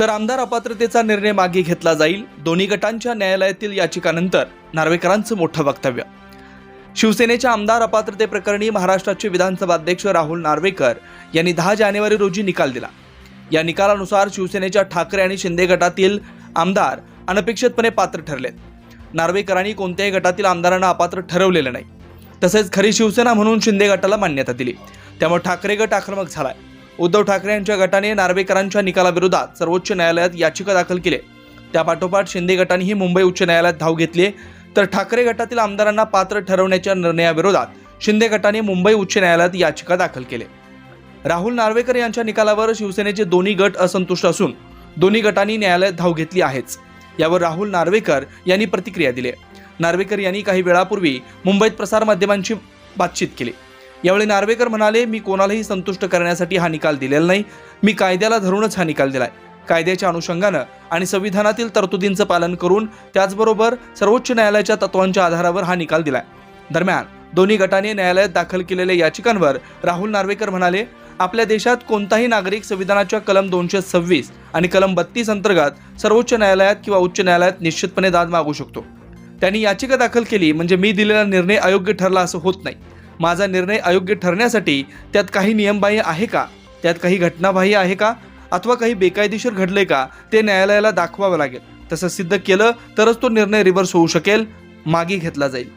तर आमदार अपात्रतेचा निर्णय मागे घेतला जाईल. दोन्ही गटांच्या न्यायालयातील याचिकानंतर नार्वेकरांचं मोठं वक्तव्य. शिवसेनेच्या आमदार अपात्रते प्रकरणी महाराष्ट्राचे विधानसभा अध्यक्ष राहुल नार्वेकर यांनी दहा जानेवारी रोजी निकाल दिला. या निकालानुसार शिवसेनेच्या ठाकरे आणि शिंदे गटातील आमदार अनपेक्षितपणे पात्र ठरलेत. नार्वेकरांनी कोणत्याही गटातील आमदारांना अपात्र ठरवलेलं नाही. तसेच खरी शिवसेना म्हणून शिंदे गटाला मान्यता दिली. त्यामुळे ठाकरे गट आक्रमक झालाय. उद्धव ठाकरे यांच्या गटाने नार्वेकरांच्या निकालाविरोधात सर्वोच्च न्यायालयात याचिका दाखल केली. त्यापाठोपाठ शिंदे गटानेही मुंबई उच्च न्यायालयात धाव घेतली तर ठाकरे गटातील आमदारांना पात्र ठरवण्याच्या निर्णयाविरोधात शिंदे गटाने मुंबई उच्च न्यायालयात याचिका दाखल केली. राहुल नार्वेकर यांच्या निकालावर शिवसेनेचे दोन्ही गट असंतुष्ट असून दोन्ही गटांनी न्यायालयात धाव घेतली आहेच. यावर राहुल नार्वेकर यांनी प्रतिक्रिया दिली नार्वेकर यांनी काही वेळापूर्वी मुंबईत प्रसारमाध्यमांशी बातचीत केली. यावेळी नार्वेकर म्हणाले मी कोणालाही संतुष्ट करण्यासाठी हा निकाल दिलेला नाही. मी कायद्याला धरूनच हा निकाल दिलाय. कायद्याच्या अनुषंगानं आणि संविधानातील तरतुदींचं पालन करून त्याचबरोबर सर्वोच्च न्यायालयाच्या तत्वांच्या आधारावर हा निकाल दिलाय. दरम्यान दोन्ही गटाने न्यायालयात दाखल केलेल्या याचिकांवर राहुल नार्वेकर म्हणाले आपल्या देशात कोणताही नागरिक संविधानाच्या कलम दोनशे सव्वीस आणि कलम बत्तीस अंतर्गत सर्वोच्च न्यायालयात किंवा उच्च न्यायालयात निश्चितपणे दाद मागू शकतो. त्यांनी याचिका दाखल केली म्हणजे मी दिलेला निर्णय अयोग्य ठरला असं होत नाही. माझा निर्णय अयोग्य ठरण्यासाठी त्यात काही नियमबाह्य आहे का? त्यात काही घटनाबाह्य आहे का? अथवा काही बेकायदेशीर घडले का? ते न्यायालयाला दाखवावं लागेल. तसं सिद्ध केलं तरच तो निर्णय रिव्हर्स होऊ शकेल मागे घेतला जाईल.